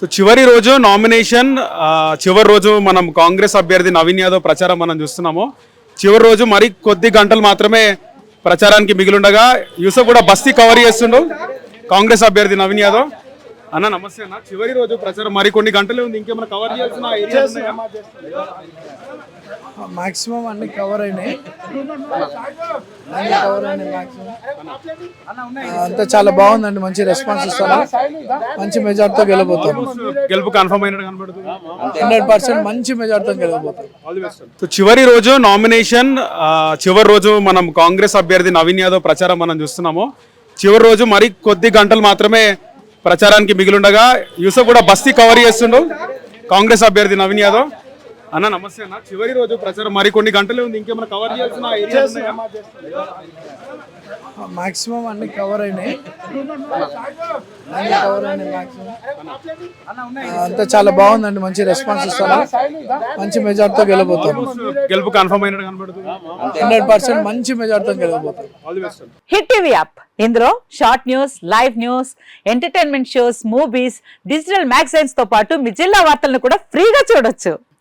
So చివరి రోజు nomination చివరి రోజు మనం కాంగ్రెస్ అభ్యర్థి నవీన్ యాదవ్ ప్రచారం మనం చూస్తున్నాము. చివరి రోజు మరి కొద్ది గంటలు మాత్రమే ప్రచారానికి మిగిలిండగా యూసఫ్ కూడా బస్తీ కవర్ చేస్తుండు కాంగ్రెస్ అభ్యర్థి నవీన్ యాదవ్. అన్న నమస్తే అన్న. చివరి రోజు ప్రచారం. మరి కొన్ని గంటలే ఉంది. ఇంకేమైనా కవర్ చేయాల్సిన? మాక్సిమం అన్ని కవర్ అయినాయి. అన్ని కవర్ అయినాయి మాక్సిమం. అంతా చాలా బాగుందండి. మంచి రెస్పాన్స్ ఇస్తారు? మంచి మెజార్టీతో గెలబోతాం గెలుపు కన్ఫర్మ్ అయినట్టు కనబడుతుంది. హండ్రెడ్ పర్సెంట్ మంచి మెజార్టీతో గెలబోతాం సో చివరి రోజు నామినేషన్ చివరి రోజు మనం కాంగ్రెస్ అభ్యర్థి నవీన్ యాదవ్ ప్రచారం మనం చూస్తున్నాము. చివరి రోజు మరి కొద్ది గంటలు మాత్రమే ప్రచారానికి మిగిలిండగా యూసఫ్ కూడా బస్తీ కవర్ చేస్తుండు. కాంగ్రెస్ అభ్యర్థి నవీన్ యాదవ్. అన్న నమస్తే అన్న. చివరి రోజు ప్రచారం. మరి కొన్ని గంటలే ఉంది. ఇంకేమైనా కవర్ చేయాల్సిన? మాక్సిమం అన్ని కవర్ అయినాయి. అన్ని కవర్ అయినాయి మాక్సిమం. అంతా చాలా బాగుందండి. మంచి రెస్పాన్స్ ఇస్తారు? మంచి మెజార్టీతో గెలబోతాం గెలుపు కన్ఫర్మ్ అయినట్టు కనబడుతుంది. హండ్రెడ్ పర్సెంట్ మంచి మెజార్టీతో గెలబోతాం all the best hit TV app ఇందులో short news live news entertainment shows movies digital మ్యాగజైన్స్తో పాటు మీ జిల్లా వార్తలను కూడా ఫ్రీగా చూడొచ్చు.